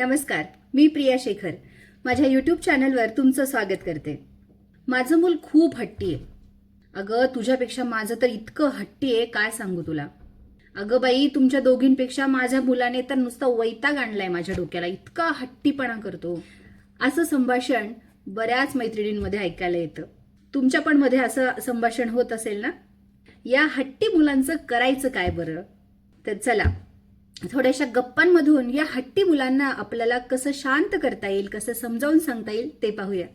नमस्कार मी प्रिया शेखर. माझ्या यूट्यूब चॅनलवर तुमचं स्वागत करते. माझं मूल खूप हट्टी आहे. अगं तुझ्यापेक्षा माझं तर इतकं हट्टी आहे काय सांगू तुला? अगं बाई तुमच्या दोघींपेक्षा माझ्या मुलाने तर नुसता वैताग आणलाय माझ्या डोक्याला. इतका हट्टीपणा करतो. असं संभाषण बऱ्याच मैत्रिणींमध्ये ऐकायला येतं. तुमच्या पण मध्ये असं संभाषण होत असेल ना? या हट्टी मुलांचं करायचं काय बरं? तर चला थोड्याशा गप्पांमधून या हट्टी मुलांना आपल्याला कसं शांत करता येईल कसं समजावून सांगता येईल ते पाहूया.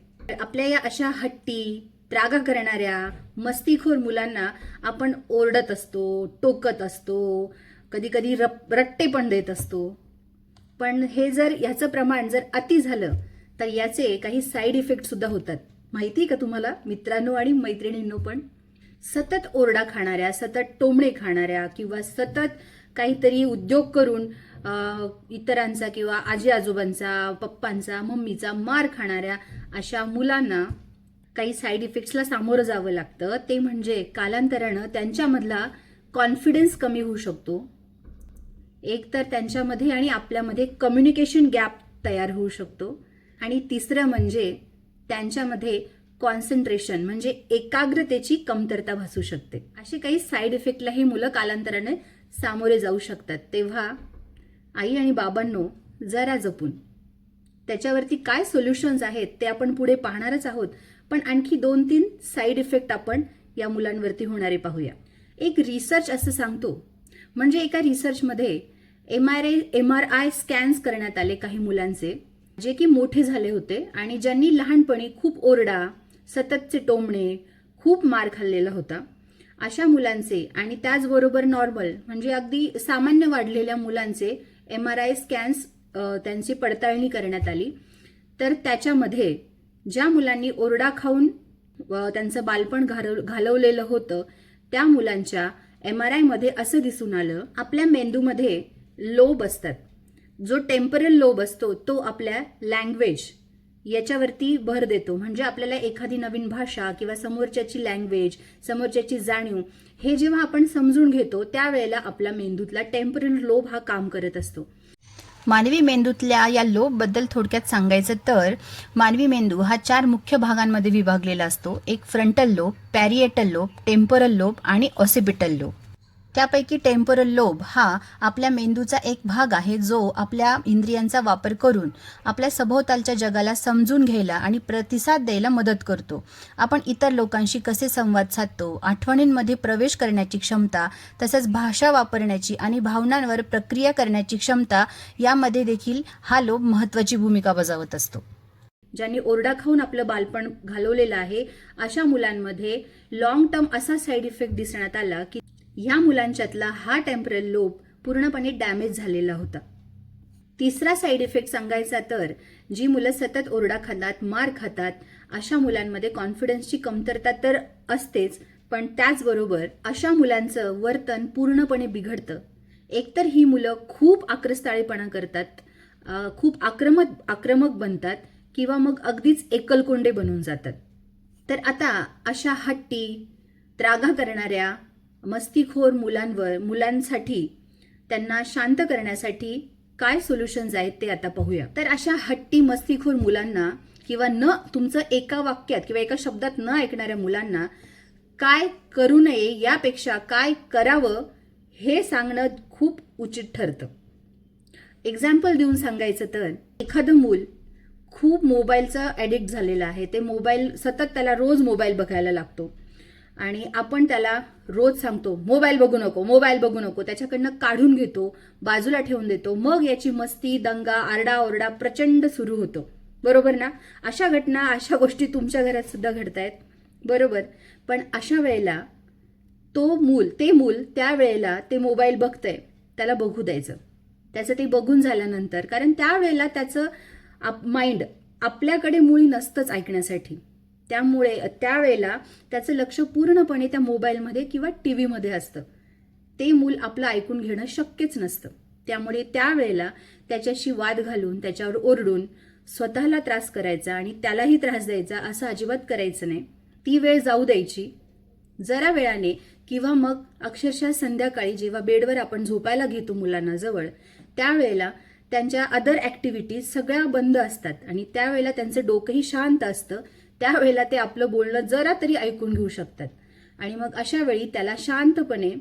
आपल्या या अशा हट्टी त्रागा करणाऱ्या मस्तीखोर मुलांना आपण ओरडत असतो टोकत असतो कधी कधी रप रट्टे पण देत असतो. पण हे जर याचं प्रमाण जर अति झालं तर याचे काही साईड इफेक्ट सुद्धा होतात. माहिती आहे का तुम्हाला? मित्रांनो आणि मैत्रिणींनो पण? सतत ओरडा खाणाऱ्या सतत टोमणे खाणाऱ्या किंवा सतत काहीतरी उद्योग करून इतरांचा किंवा आजी आजोबांचा पप्पांचा मम्मीचा मार खाणाऱ्या अशा मुलांना काही साईड इफेक्ट्सला सामोरं जावं लागतं. ते म्हणजे कालांतरानं त्यांच्यामधला कॉन्फिडन्स कमी होऊ शकतो. एक तर त्यांच्यामध्ये आणि आपल्यामध्ये कम्युनिकेशन गॅप तयार होऊ शकतो. आणि तिसरं म्हणजे त्यांच्यामध्ये कॉन्सन्ट्रेशन म्हणजे एकाग्रतेची कमतरता भासू शकते. असे काही साईड इफेक्टला हे मुलं कालांतराने सामोरे जाऊ शकतात. तेव्हा आई आणि बाबांनो जरा जपून. त्याच्यावरती काय सोल्युशन्स आहेत ते आपण पुढे पाहणारच आहोत. पण आणखी दोन तीन साईड इफेक्ट आपण या मुलांवरती होणारे पाहूया. एक रिसर्च असं सांगतो. म्हणजे एका रिसर्चमध्ये M R I M R I scans करण्यात आले काही मुलांचे जे की मोठे झाले होते आणि ज्यांनी लहानपणी खूप ओरडा सततचे टोमणे खूप मार खाल्लेला होता. अशा मुलांचे आणि त्याचबरोबर नॉर्मल म्हणजे अगदी सामान्य वाढलेल्या मुलांचे एम आर आय स्कॅन्स त्यांची पडताळणी करण्यात आली. तर त्याच्यामध्ये ज्या मुलांनी ओरडा खाऊन त्यांचं बालपण घालव घालवलेलं होतं त्या मुलांच्या एम आर आयमध्ये असं दिसून आलं आपल्या मेंदूमध्ये लोब असतात. जो टेम्परल लोब असतो तो आपल्या लँग्वेज याच्यावरती भर देतो. म्हणजे आपल्याला एखादी नवीन भाषा किंवा समोरच्याची लँग्वेज समोरच्याची जाणीव हे जेव्हा आपण समजून घेतो त्यावेळेला आपल्या मेंदूतला टेम्परल लोब हा काम करत असतो. मानवी मेंदूतल्या या लोबबद्दल थोडक्यात सांगायचं तर मानवी मेंदू हा चार मुख्य भागांमध्ये विभागलेला असतो. एक frontal lobe parietal lobe temporal lobe आणि ऑसिपिटल लोब त्यापैकी टेम्पोरल लोब हा आपल्या मेंदूचा एक भाग आहे जो आपल्या इंद्रियांचा वापर करून आपल्या सभोवतालच्या जगाला समजून घ्यायला आणि प्रतिसाद द्यायला मदत करतो. आपण इतर लोकांशी कसे संवाद साधतो आठवणींमध्ये प्रवेश करण्याची क्षमता तसंच भाषा वापरण्याची आणि भावनांवर प्रक्रिया करण्याची क्षमता यामध्ये देखील हा लोब महत्त्वाची भूमिका बजावत असतो. ज्यांनी ओरडा खाऊन आपलं बालपण घालवलेलं आहे अशा मुलांमध्ये लॉंग टर्म असा साईड इफेक्ट दिसण्यात आला की ह्या मुलांच्यातला हा टेम्परल लोब पूर्णपणे डॅमेज झालेला होता. तिसरा साईड इफेक्ट सांगायचा तर जी मुलं सतत ओरडा खातात मार खातात अशा मुलांमध्ये कॉन्फिडन्सची कमतरता तर असतेच पण त्याचबरोबर अशा मुलांचं वर्तन पूर्णपणे बिघडतं. एकतर ही मुलं खूप आक्रस्ताळेपणा करतात खूप आक्रमक आक्रमक बनतात किंवा मग अगदीच एकलकोंडे बनून जातात. तर आता अशा हट्टी त्रागा करणाऱ्या मस्तीखोर मुलांवर मुलांसाठी त्यांना शांत करण्यासाठी काय सोल्युशन्स आहेत ते आता पाहूया. तर अशा हट्टी मस्तीखोर मुलांना किंवा न तुमचं एका वाक्यात किंवा एका शब्दात न ऐकणाऱ्या मुलांना काय करू नये यापेक्षा काय करावं हे सांगणं खूप उचित ठरतं. एक्झाम्पल देऊन सांगायचं तर एखादं मूल खूप मोबाईलचं ॲडिक्ट झालेलं आहे. ते मोबाईल सतत त्याला रोज मोबाईल बघायला लागतो. आणि आपण त्याला रोज सांगतो मोबाईल बघू नको मोबाईल बघू नको त्याच्याकडनं काढून घेतो बाजूला ठेवून देतो. मग याची मस्ती दंगा आरडाओरडा प्रचंड सुरू होतो. बरोबर ना? अशा घटना अशा गोष्टी तुमच्या घरात सुद्धा घडतायत. बरोबर? पण अशा वेळेला तो मूल ते मूल त्यावेळेला ते मोबाईल बघतंय त्याला बघू द्यायचं. त्याचं ते बघून झाल्यानंतर कारण त्यावेळेला त्याचं आप माइंड आपल्याकडे मुळी नसतंच ऐकण्यासाठी. त्यामुळे त्यावेळेला त्याचं लक्ष पूर्णपणे त्या मोबाईलमध्ये किंवा टी व्हीमध्ये असतं. ते मूल आपलं ऐकून घेणं शक्यच नसतं. त्यामुळे त्यावेळेला त्याच्याशी वाद घालून त्याच्यावर ओरडून स्वतःला त्रास करायचा आणि त्यालाही त्रास द्यायचा असं अजिबात करायचं नाही. ती वेळ जाऊ द्यायची. जरा वेळाने किंवा मग अक्षरशः संध्याकाळी जेव्हा बेडवर आपण झोपायला घेतो मुलांना जवळ त्यावेळेला त्यांच्या अदर ॲक्टिव्हिटीज सगळ्या बंद असतात आणि त्यावेळेला त्यांचं डोकंही शांत असतं. त्यावेळेला ते आपलं बोलणं जरा तरी ऐकून घेऊ शकतात. आणि मग अशा वेळी त्याला शांतपणे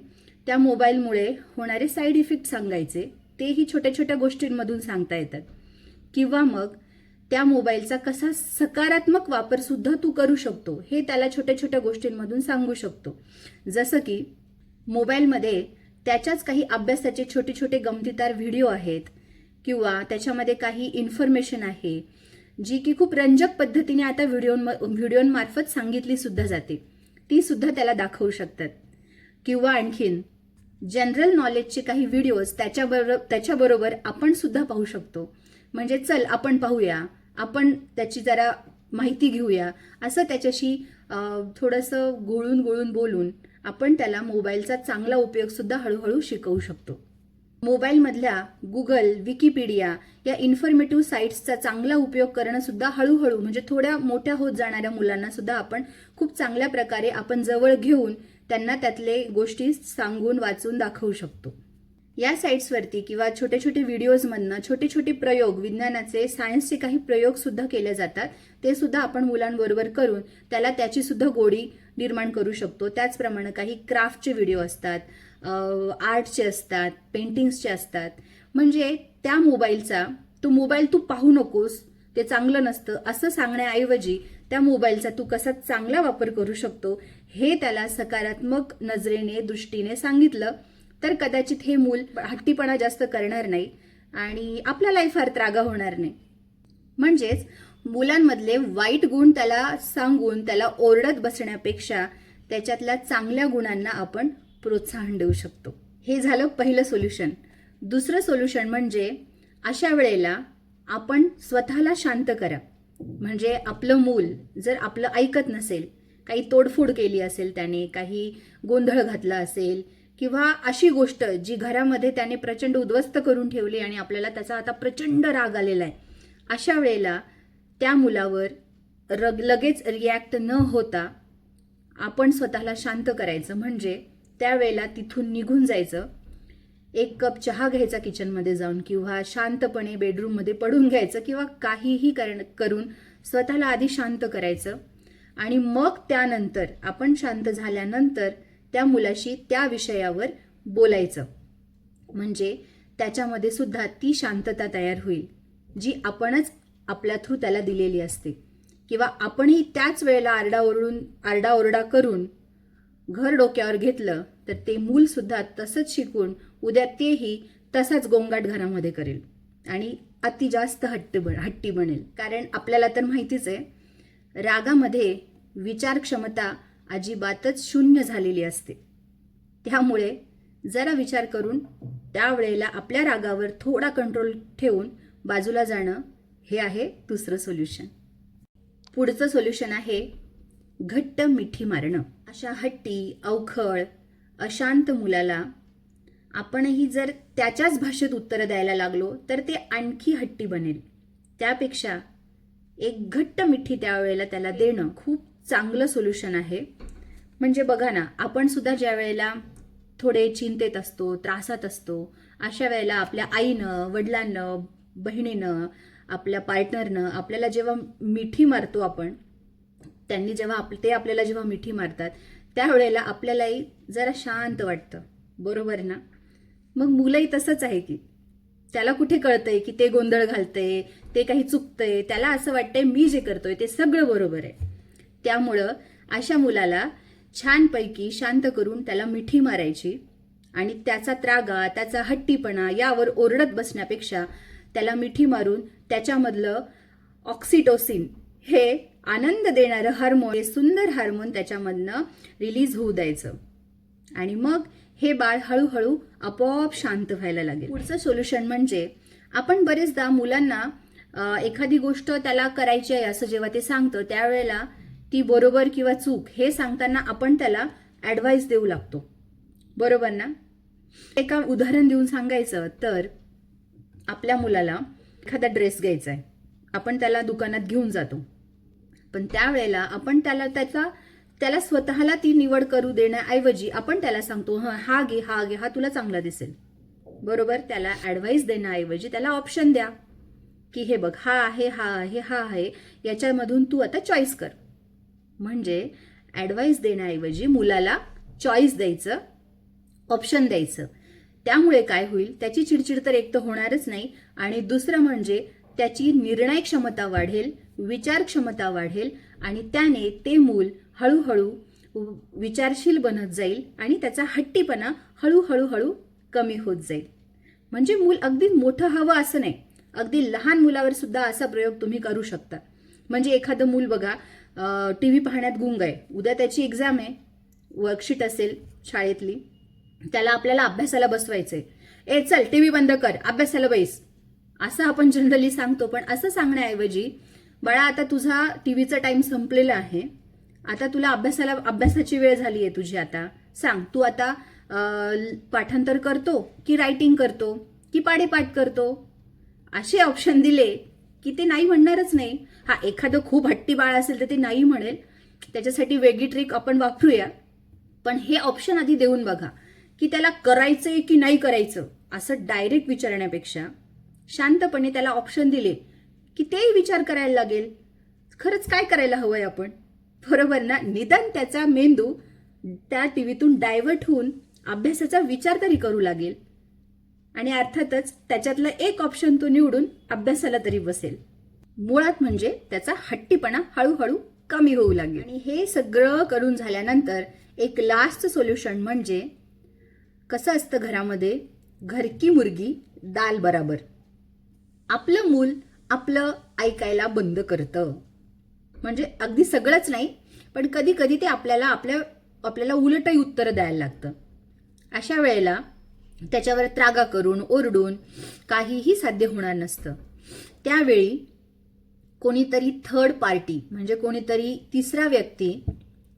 त्या मोबाईलमुळे होणारे साईड इफेक्ट सांगायचे तेही छोट्या छोट्या गोष्टींमधून सांगता येतात. किंवा मग त्या मोबाईलचा कसा सकारात्मक वापर सुद्धा तू करू शकतो हे त्याला छोट्या छोट्या गोष्टींमधून सांगू शकतो. जसं की मोबाईलमध्ये त्याच्याच काही अभ्यासाचे छोटे छोटे गमतीदार व्हिडिओ आहेत किंवा त्याच्यामध्ये काही इन्फॉर्मेशन आहे जी की खूप रंजक पद्धतीने आता व्हिडिओ व्हिडिओंमार्फत सांगितली सुद्धा जाते. ती सुद्धा त्याला दाखवू शकतात. किंवा आणखीन जनरल नॉलेजचे काही व्हिडिओज त्याच्याबरोबर त्याच्याबरोबर आपण सुद्धा पाहू शकतो. म्हणजे चल आपण पाहूया. आपण त्याची जरा माहिती घेऊया. असं त्याच्याशी थोडंसं गोळून गोळून बोलून आपण त्याला मोबाईलचा चांगला उपयोग सुद्धा हळूहळू शिकवू शकतो. मोबाईलमधल्या गुगल विकिपीडिया या इन्फॉर्मेटिव्ह साईट्सचा चांगला उपयोग करणं सुद्धा हळूहळू म्हणजे थोड्या मोठ्या होत जाणाऱ्या मुलांना सुद्धा आपण खूप चांगल्या प्रकारे आपण जवळ घेऊन त्यांना त्यातले गोष्टी सांगून वाचून दाखवू शकतो. या साईट्सवरती किंवा छोटे छोटे व्हिडिओजमधनं छोटे छोटे प्रयोग विज्ञानाचे सायन्सचे काही प्रयोग सुद्धा केले जातात. ते सुद्धा आपण मुलांबरोबर करून त्याला त्याची सुद्धा गोडी निर्माण करू शकतो. त्याचप्रमाणे काही क्राफ्टचे व्हिडिओ असतात. आर्टचे असतात पेंटिंग्सचे असतात. म्हणजे त्या मोबाईलचा तो मोबाईल तू पाहू नकोस ते चांगलं नसतं असं सांगण्याऐवजी त्या मोबाईलचा तू कसा चांगला वापर करू शकतो हे त्याला सकारात्मक नजरेने दृष्टीने सांगितलं. तर कदाचित हे मूल हट्टीपणा जास्त करणार नाही आणि आपला लाईफ फार त्रागा होणार नाही. म्हणजेच मुलांमधले वाईट गुण त्याला सांगून त्याला ओरडत बसण्यापेक्षा त्याच्यातल्या चांगल्या गुणांना आपण प्रोत्साहन देऊ शकतो. हे झालं पहिलं सोल्युशन दुसरं सोल्युशन म्हणजे अशा वेळेला आपण स्वतःला शांत करा. म्हणजे आपलं मूल जर आपलं ऐकत नसेल काही तोडफोड केली असेल त्याने काही गोंधळ घातला असेल किंवा अशी गोष्ट जी घरामध्ये त्याने प्रचंड उद्ध्वस्त करून ठेवली आणि आपल्याला त्याचा आता प्रचंड राग आलेला आहे अशा वेळेला त्या मुलावर रग लगेच रिॲक्ट न होता आपण स्वतःला शांत करायचं. म्हणजे त्यावेळेला तिथून निघून जायचं. एक कप चहा घ्यायचा किचनमध्ये जाऊन किंवा शांतपणे बेडरूममध्ये पडून घ्यायचं किंवा काहीही करण करून स्वतःला आधी शांत करायचं. आणि मग त्यानंतर आपण शांत झाल्यानंतर त्या मुलाशी त्या विषयावर बोलायचं. म्हणजे त्याच्यामध्ये सुद्धा ती शांतता तयार होईल जी आपणच आपल्या थ्रू त्याला दिलेली असते. किंवा आपणही त्याच वेळेला आरडाओरडून आरडाओरडा करून घर डोक्यावर घेतलं तर ते मूलसुद्धा तसंच शिकून उद्या तेही तसाच गोंगाट घरामध्ये करेल. आणि अति जास्त हट्ट बन हट्टी बनेल. कारण आपल्याला तर माहितीच आहे रागामध्ये विचार क्षमता अजिबातच शून्य झालेली असते. त्यामुळे जरा विचार करून त्यावेळेला आपल्या रागावर थोडा कंट्रोल ठेवून बाजूला जाणं हे आहे दुसरं सोल्युशन पुढचं सोल्युशन आहे घट्ट मिठी मारणं. अशा हट्टी अवखळ अशांत मुलाला आपणही जर त्याच्याच भाषेत उत्तरं द्यायला लागलो तर ते आणखी हट्टी बनेल. त्यापेक्षा एक घट्ट मिठी त्यावेळेला त्याला देणं खूप चांगलं सोल्युशन आहे. म्हणजे बघा ना आपण सुद्धा ज्या वेळेला थोडे चिंतेत असतो त्रासात असतो अशा वेळेला आपल्या आईनं वडिलांनं बहिणीनं आपल्या पार्टनरनं आपल्याला जेव्हा मिठी मारतो आपण त्यांनी जेव्हा आप ते आपल्याला जेव्हा मिठी मारतात त्यावेळेला आपल्यालाही जरा शांत वाटतं. बरोबर ना? मग मुलंही तसंच आहे की त्याला कुठे कळतंय की ते गोंधळ घालतंय ते काही चुकतंय त्याला असं वाटतंय मी जे करतोय ते सगळं बरोबर आहे. त्यामुळं अशा मुलाला छानपैकी शांत करून त्याला मिठी मारायची आणि त्याचा त्रागा त्याचा हट्टीपणा यावर ओरडत बसण्यापेक्षा त्याला मिठी मारून त्याच्यामधलं ऑक्सिटोसिन हे आनंद देणारं हार्मोन हे सुंदर हार्मोन त्याच्यामधनं रिलीज होऊ द्यायचं. आणि मग हे बाळ हळूहळू आपोआप शांत व्हायला लागेल. पुढचं सोल्युशन म्हणजे आपण बरेचदा मुलांना एखादी गोष्ट त्याला करायची आहे असं जेव्हा ते सांगतं त्यावेळेला ती बरोबर किंवा चूक हे सांगताना आपण त्याला ॲडवाईस देऊ लागतो. बरोबर ना? एका उदाहरण देऊन सांगायचं तर आपल्या मुलाला एखादा ड्रेस घ्यायचा आहे. आपण त्याला दुकानात घेऊन जातो. पण त्यावेळेला आपण त्याला त्याचा त्याला स्वतःला ती निवड करू देण्याऐवजी आपण त्याला सांगतो हा हा घे हा घे हा तुला चांगला दिसेल. बरोबर? त्याला ॲडवाईस देण्याऐवजी त्याला ऑप्शन द्या. की हे बघ हा आहे हा आहे हा आहे याच्यामधून तू आता चॉईस कर. म्हणजे ॲडवाईस देण्याऐवजी मुलाला चॉईस द्यायचं ऑप्शन द्यायचं. त्यामुळे काय होईल? त्याची चिडचिड तर एक तर होणारच नाही. आणि दुसरं म्हणजे त्याची निर्णय क्षमता वाढेल. विचारक्षमता वाढेल आणि त्याने ते मूल हळूहळू विचारशील बनत जाईल आणि त्याचा हट्टीपणा हळूहळू हळू कमी होत जाईल. म्हणजे मूल अगदी मोठं हवं असं नाही. अगदी लहान मुलावर सुद्धा असा प्रयोग तुम्ही करू शकता. म्हणजे एखादं मूल बघा टी व्ही पाहण्यात गुंग आहे. उद्या त्याची एक्झाम आहे. वर्कशीट असेल शाळेतली. त्याला आपल्याला अभ्यासाला बसवायचं आहे ए चल टी व्ही बंद कर. अभ्यासाला बैस. असं आपण जनरली सांगतो पण असं सांगण्याऐवजी बाळा आता तुझा टी व्हीचा टाईम संपलेला आहे. आता तुला अभ्यासाला अभ्यासाची वेळ झाली आहे तुझी आता. सांग तू आता पाठांतर करतो की रायटिंग करतो की पाडेपाठ करतो? असे ऑप्शन दिले की ते नाही म्हणणारच नाही. हा एखादं खूप हट्टी बाळ असेल तर ते नाही म्हणेल. त्याच्यासाठी वेगळी ट्रिक आपण वापरूया. पण हे ऑप्शन आधी देऊन बघा की त्याला करायचंय की नाही करायचं असं डायरेक्ट विचारण्यापेक्षा शांतपणे त्याला ऑप्शन दिले की तेही विचार करायला लागेल खरंच काय करायला हवंय आपण? बरोबर ना? निदान त्याचा मेंदू त्या टी व्हीतून डायव्हर्ट होऊन अभ्यासाचा विचार तरी करू लागेल. आणि अर्थातच त्याच्यातलं एक ऑप्शन तो निवडून अभ्यासाला तरी बसेल. मुळात म्हणजे त्याचा हट्टीपणा हळूहळू कमी होऊ लागेल. आणि हे सगळं करून झाल्यानंतर एक लास्ट सोल्युशन म्हणजे कसं असतं घरामध्ये? घरकी मुर्गी दाल बराबर. आपलं मूल आपलं ऐकायला बंद करतं. म्हणजे अगदी सगळंच नाही पण कधी कधी ते आपल्याला आपल्या आपल्याला उलटही उत्तर द्यायला लागतं. अशा वेळेला त्याच्यावर त्रागा करून ओरडून काहीही साध्य होणार नसतं. त्यावेळी कोणीतरी थर्ड पार्टी म्हणजे कोणीतरी तिसरा व्यक्ती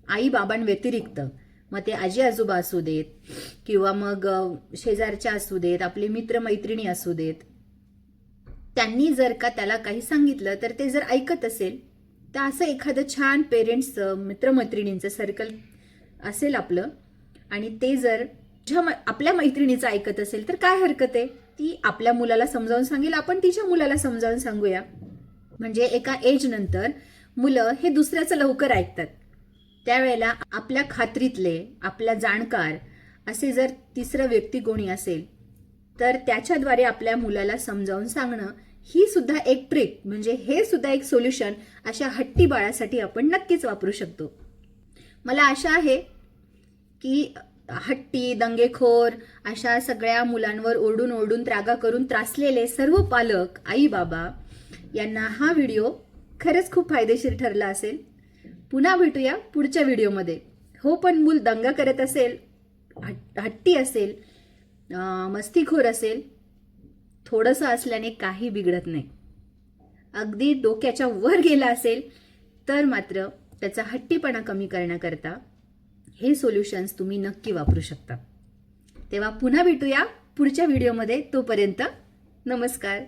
आई बाबांव्यतिरिक्त मग ते आजी आजोबा असू देत किंवा मग शेजारच्या असू देत आपले मित्रमैत्रिणी असू देत त्यांनी जर का त्याला काही सांगितलं तर ते जर ऐकत असेल तर असं एखादं छान पेरेंट्सचं मित्रमैत्रिणींचं सर्कल असेल आपलं आणि ते जर ज्या मै- आपल्या मैत्रिणीचं ऐकत असेल तर काय हरकत आहे? ती आपल्या मुलाला समजावून सांगेल आपण तिच्या मुलाला समजावून सांगूया. म्हणजे एका एज नंतर मुलं हे दुसऱ्याचं लवकर ऐकतात. त्यावेळेला आपल्या खात्रीतले आपल्या जाणकार असे जर तिसरं व्यक्ती कोणी असेल तर त्याच्याद्वारे आपल्या मुलाला समजावून सांगणं ही सुद्धा एक ट्रिक म्हणजे हे सुद्धा एक सोल्युशन अशा हट्टी बाळासाठी आपण नक्कीच वापरू शकतो. मला आशा आहे की हट्टी दंगेखोर अशा सगळ्या मुलांवर ओरडून ओरडून त्रागा करून त्रासलेले सर्व पालक आई बाबा यांना हा व्हिडिओ खरंच खूप फायदेशीर ठरला असेल. पुन्हा भेटूया पुढच्या व्हिडिओमध्ये हो पण मूल दंगा करत असेल हट- हट्टी असेल मस्तीखोर असेल थोडंसं असल्याने काही बिघडत नाही. अगदी डोक्याच्या वर गेला असेल तर मात्र त्याचा हट्टीपणा कमी करण्याकरता हे सोल्युशन्स तुम्ही नक्की वापरू शकता. तेव्हा पुन्हा भेटूया पुढच्या व्हिडिओमध्ये तोपर्यंत नमस्कार.